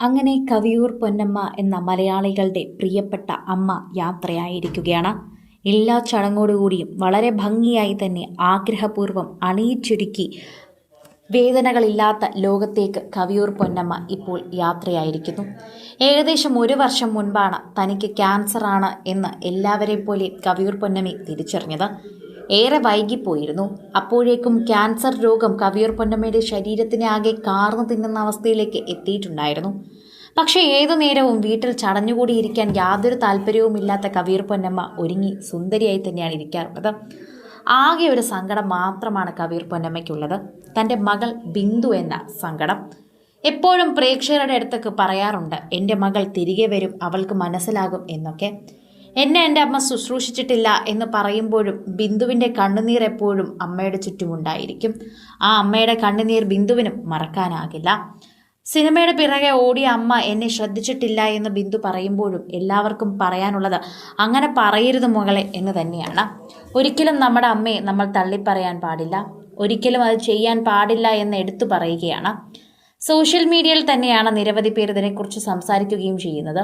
അങ്ങനെ കവിയൂർ പൊന്നമ്മ എന്ന മലയാളികളുടെ പ്രിയപ്പെട്ട അമ്മ യാത്രയായിരിക്കുകയാണ്. എല്ലാ ചടങ്ങോടുകൂടിയും വളരെ ഭംഗിയായി തന്നെ ആഗ്രഹപൂർവം അണിയിച്ചൊരുക്കി വേദനകളില്ലാത്ത ലോകത്തേക്ക് കവിയൂർ പൊന്നമ്മ ഇപ്പോൾ യാത്രയായിരിക്കുന്നു. ഏകദേശം ഒരു വർഷം മുൻപാണ് തനിക്ക് ക്യാൻസറാണ് എന്ന് എല്ലാവരെ പോലെ കവിയൂർ പൊന്നമ്മ തിരിച്ചറിഞ്ഞത്. ഏറെ വൈകിപ്പോയിരുന്നു. അപ്പോഴേക്കും ക്യാൻസർ രോഗം കവിയൂർ പൊന്നമ്മയുടെ ശരീരത്തിനെ ആകെ കാർന്നു തിന്നുന്ന അവസ്ഥയിലേക്ക് എത്തിയിട്ടുണ്ടായിരുന്നു. പക്ഷേ ഏതു നേരവും വീട്ടിൽ ചടഞ്ഞുകൂടിയിരിക്കാൻ യാതൊരു താല്പര്യവുമില്ലാത്ത കവീർ പൊന്നമ്മ ഒരുങ്ങി സുന്ദരിയായി തന്നെയാണ് ഇരിക്കാറുള്ളത്. ആകെ ഒരു സങ്കടം മാത്രമാണ് കവീർ പൊന്നമ്മയ്ക്കുള്ളത്. തന്റെ മകൾ ബിന്ദു എന്ന സങ്കടം. എപ്പോഴും പ്രേക്ഷകരുടെ അടുത്തൊക്കെ പറയാറുണ്ട് എന്റെ മകൾ തിരികെ വരും അവൾക്ക് മനസ്സിലാകും എന്നൊക്കെ. എന്നെ എന്റെ അമ്മ ശുശ്രൂഷിച്ചിട്ടില്ല എന്ന് പറയുമ്പോഴും ബിന്ദുവിന്റെ കണ്ണുനീർ എപ്പോഴും അമ്മയുടെ ചുറ്റുമുണ്ടായിരിക്കും. ആ അമ്മയുടെ കണ്ണുനീർ ബിന്ദുവിനും മറക്കാനാകില്ല. സിനിമയുടെ പിറകെ ഓടിയ അമ്മ എന്നെ ശ്രദ്ധിച്ചിട്ടില്ല എന്ന് ബിന്ദു പറയുമ്പോഴും എല്ലാവർക്കും പറയാനുള്ളത് അങ്ങനെ പറയരുത് മകളെ എന്ന് തന്നെയാണ്. ഒരിക്കലും നമ്മുടെ അമ്മയെ നമ്മൾ തള്ളിപ്പറയാൻ പാടില്ല. ഒരിക്കലും അത് ചെയ്യാൻ പാടില്ല എന്ന് എടുത്തു പറയുകയാണ്. സോഷ്യൽ മീഡിയയിൽ തന്നെയാണ് നിരവധി പേർ ഇതിനെക്കുറിച്ച് സംസാരിക്കുകയും ചെയ്യുന്നത്.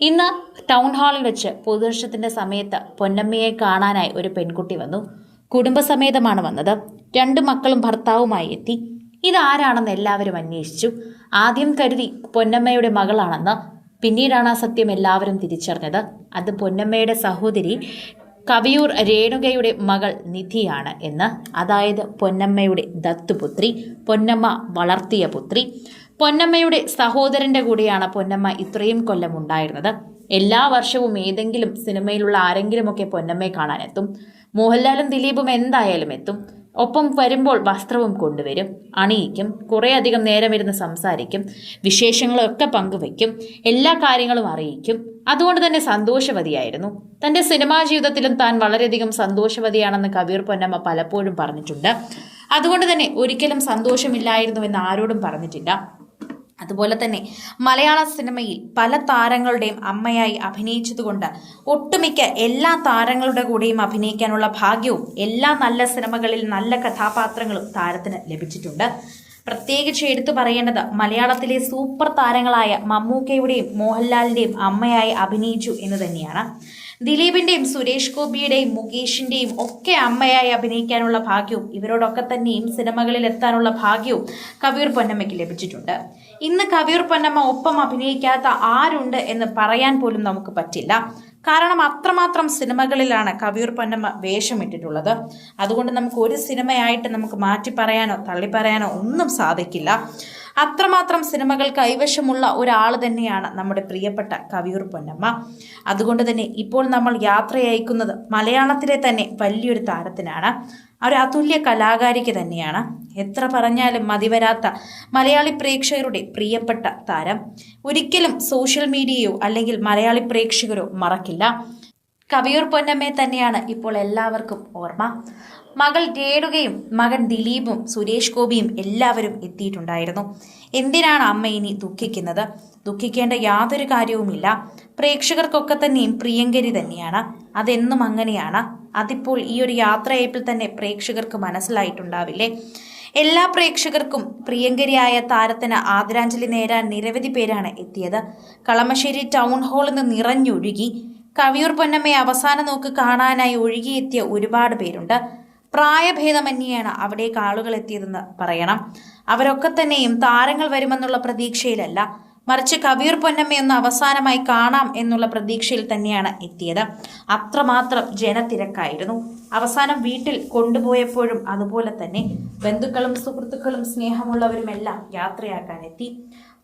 ഇന്ന് ടൗൺ ഹാളിൽ വെച്ച് പൊതുദർശനത്തിന്റെ സമയത്ത് പൊന്നമ്മയെ കാണാനായി ഒരു പെൺകുട്ടി വന്നു. കുടുംബസമേതമാണ് വന്നത്. രണ്ട് മക്കളും ഭർത്താവുമായി എത്തി. ഇതാരാണെന്ന് എല്ലാവരും അന്വേഷിച്ചു. ആദ്യം കരുതി പൊന്നമ്മയുടെ മകളാണെന്ന് പിന്നീടാണ് ആ സത്യം എല്ലാവരും തിരിച്ചറിഞ്ഞത്. അത് പൊന്നമ്മയുടെ സഹോദരി കവിയൂർ രേണുകയുടെ മകൾ നിധിയാണ് എന്ന്. അതായത് പൊന്നമ്മയുടെ ദത്തുപുത്രി പൊന്നമ്മ വളർത്തിയ പുത്രി. പൊന്നമ്മയുടെ സഹോദരന്റെ കൂടെയാണ് പൊന്നമ്മ ഇത്രയും കൊല്ലം ഉണ്ടായിരുന്നത്. എല്ലാ വർഷവും ഏതെങ്കിലും സിനിമയിലുള്ള ആരെങ്കിലുമൊക്കെ പൊന്നമ്മയെ കാണാനെത്തും. മോഹൻലാലും ദിലീപും എന്തായാലും എത്തും. ഒപ്പം വരുമ്പോൾ വസ്ത്രവും കൊണ്ടുവരും. അണിയിക്കും. കുറേയധികം നേരം ഇരുന്ന് സംസാരിക്കും. വിശേഷങ്ങളൊക്കെ പങ്കുവയ്ക്കും. എല്ലാ കാര്യങ്ങളും അറിയിക്കും. അതുകൊണ്ട് തന്നെ സന്തോഷവതിയായിരുന്നു. തന്റെ സിനിമാ ജീവിതത്തിലും താൻ വളരെയധികം സന്തോഷവതിയാണെന്ന് കബീർ പൊന്നമ്മ പലപ്പോഴും പറഞ്ഞിട്ടുണ്ട്. അതുകൊണ്ട് തന്നെ ഒരിക്കലും സന്തോഷമില്ലായിരുന്നുവെന്ന് ആരോടും പറഞ്ഞിട്ടില്ല. അതുപോലെ തന്നെ മലയാള സിനിമയിൽ പല താരങ്ങളുടെയും അമ്മയായി അഭിനയിച്ചതുകൊണ്ട് ഒട്ടുമിക്ക എല്ലാ താരങ്ങളുടെ കൂടെയും അഭിനയിക്കാനുള്ള ഭാഗ്യവും എല്ലാ നല്ല സിനിമകളിൽ നല്ല കഥാപാത്രങ്ങളും താരത്തിന് ലഭിച്ചിട്ടുണ്ട്. പ്രത്യേകിച്ച് എടുത്തു പറയേണ്ടത് മലയാളത്തിലെ സൂപ്പർ താരങ്ങളായ മമ്മൂക്കയുടെയും മോഹൻലാലിന്റെയും അമ്മയായി അഭിനയിച്ചു എന്ന് തന്നെയാണ്. ദിലീപിന്റെയും സുരേഷ് ഗോപിയുടെയും മുകേഷിന്റെയും ഒക്കെ അമ്മയായി അഭിനയിക്കാനുള്ള ഭാഗ്യവും ഇവരോടൊക്കെ തന്നെയും സിനിമകളിൽ എത്താനുള്ള ഭാഗ്യവും കവിയൂർ പൊന്നമ്മയ്ക്ക് ലഭിച്ചിട്ടുണ്ട്. ഇന്ന് കവിയൂർ പൊന്നമ്മ ഒപ്പം അഭിനയിക്കാത്ത ആരുണ്ട് എന്ന് പറയാൻ പോലും നമുക്ക് പറ്റില്ല. കാരണം അത്രമാത്രം സിനിമകളിലാണ് കവിയൂർ പൊന്നമ്മ വേഷമിട്ടിട്ടുള്ളത്. അതുകൊണ്ട് നമുക്ക് ഒരു സിനിമയായിട്ട് നമുക്ക് മാറ്റി പറയാനോ തള്ളി പറയാനോ ഒന്നും സാധിക്കില്ല. അത്രമാത്രം സിനിമകൾ കൈവശമുള്ള ഒരാൾ തന്നെയാണ് നമ്മുടെ പ്രിയപ്പെട്ട കവിയൂർ പൊന്നമ്മ. അതുകൊണ്ട് തന്നെ ഇപ്പോൾ നമ്മൾ യാത്രയയക്കുന്നത് മലയാളത്തിലെ തന്നെ വലിയൊരു താരത്തിനാണ്. ഒരു അതുല്യ കലാകാരിക്ക് തന്നെയാണ്. എത്ര പറഞ്ഞാലും മതിവരാത്ത മലയാളി പ്രേക്ഷകരുടെ പ്രിയപ്പെട്ട താരം. ഒരിക്കലും സോഷ്യൽ മീഡിയയോ അല്ലെങ്കിൽ മലയാളി പ്രേക്ഷകരോ മറക്കില്ല. കവിയൂർ പൊന്നമ്മയെ തന്നെയാണ് ഇപ്പോൾ എല്ലാവർക്കും ഓർമ്മ. മകൾ രേണുകയും മകൻ ദിലീപും സുരേഷ് ഗോപിയും എല്ലാവരും എത്തിയിട്ടുണ്ടായിരുന്നു. എന്തിനാണ് അമ്മ ഇനി ദുഃഖിക്കുന്നത്? ദുഃഖിക്കേണ്ട യാതൊരു കാര്യവുമില്ല. പ്രേക്ഷകർക്കൊക്കെ തന്നെയും പ്രിയങ്കരി തന്നെയാണ്. അതെന്നും അങ്ങനെയാണ്. അതിപ്പോൾ ഈ ഒരു യാത്രയപ്പിൽ തന്നെ പ്രേക്ഷകർക്ക് മനസ്സിലായിട്ടുണ്ടാവില്ലേ? എല്ലാ പ്രേക്ഷകർക്കും പ്രിയങ്കരിയായ താരത്തിന് ആദരാഞ്ജലി നേരാൻ നിരവധി പേരാണ് എത്തിയത്. കളമശ്ശേരി ടൗൺ ഹാളിൽ നിന്ന് നിറഞ്ഞൊഴുകി കവിയൂർ പൊന്നമ്മയെ അവസാന നോക്ക് കാണാനായി ഒഴുകിയെത്തിയ ഒരുപാട് പേരുണ്ട്. പ്രായഭേദമന്യെയാണ് അവിടേക്ക് ആളുകൾ എത്തിയതെന്ന് പറയണം. അവരൊക്കെ തന്നെയും താരങ്ങൾ വരുമെന്നുള്ള പ്രതീക്ഷയിലല്ല മറിച്ച് കബീർ പൊന്നമ്മയൊന്ന് അവസാനമായി കാണാം എന്നുള്ള പ്രതീക്ഷയിൽ തന്നെയാണ് എത്തിയത്. അത്രമാത്രം ജനത്തിരക്കായിരുന്നു. അവസാനം വീട്ടിൽ കൊണ്ടുപോയപ്പോഴും അതുപോലെ തന്നെ ബന്ധുക്കളും സുഹൃത്തുക്കളും സ്നേഹമുള്ളവരുമെല്ലാം യാത്രയാക്കാൻ എത്തി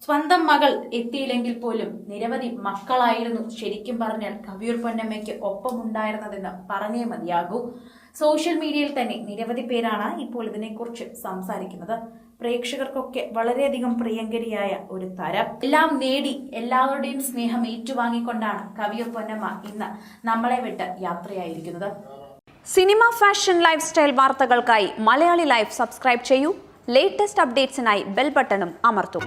സ്വന്തം മകൾ എത്തിയില്ലെങ്കിൽ പോലും നിരവധി മക്കളായിരുന്നു ശരിക്കും പറഞ്ഞാൽ കവിയൂർ പൊന്നമ്മയ്ക്ക് ഒപ്പമുണ്ടായിരുന്നതെന്ന് പറഞ്ഞേ മതിയാകൂ. സോഷ്യൽ മീഡിയയിൽ തന്നെ നിരവധി പേരാണ് ഇപ്പോൾ ഇതിനെക്കുറിച്ച് സംസാരിക്കുന്നത്. പ്രേക്ഷകർക്കൊക്കെ വളരെയധികം പ്രിയങ്കരിയായ ഒരു തരം. എല്ലാം നേടി എല്ലാവരുടെയും സ്നേഹം ഏറ്റുവാങ്ങിക്കൊണ്ടാണ് കവിയൂർ പൊന്നമ്മ ഇന്ന് നമ്മളെ വിട്ട് യാത്രയായിരിക്കുന്നത്. സിനിമ ഫാഷൻ ലൈഫ് സ്റ്റൈൽ വാർത്തകൾക്കായി മലയാളി ലൈഫ് സബ്സ്ക്രൈബ് ചെയ്യൂ. ലേറ്റസ്റ്റ് അപ്ഡേറ്റ്സിനായി ബെൽ ബട്ടണും അമർത്തും.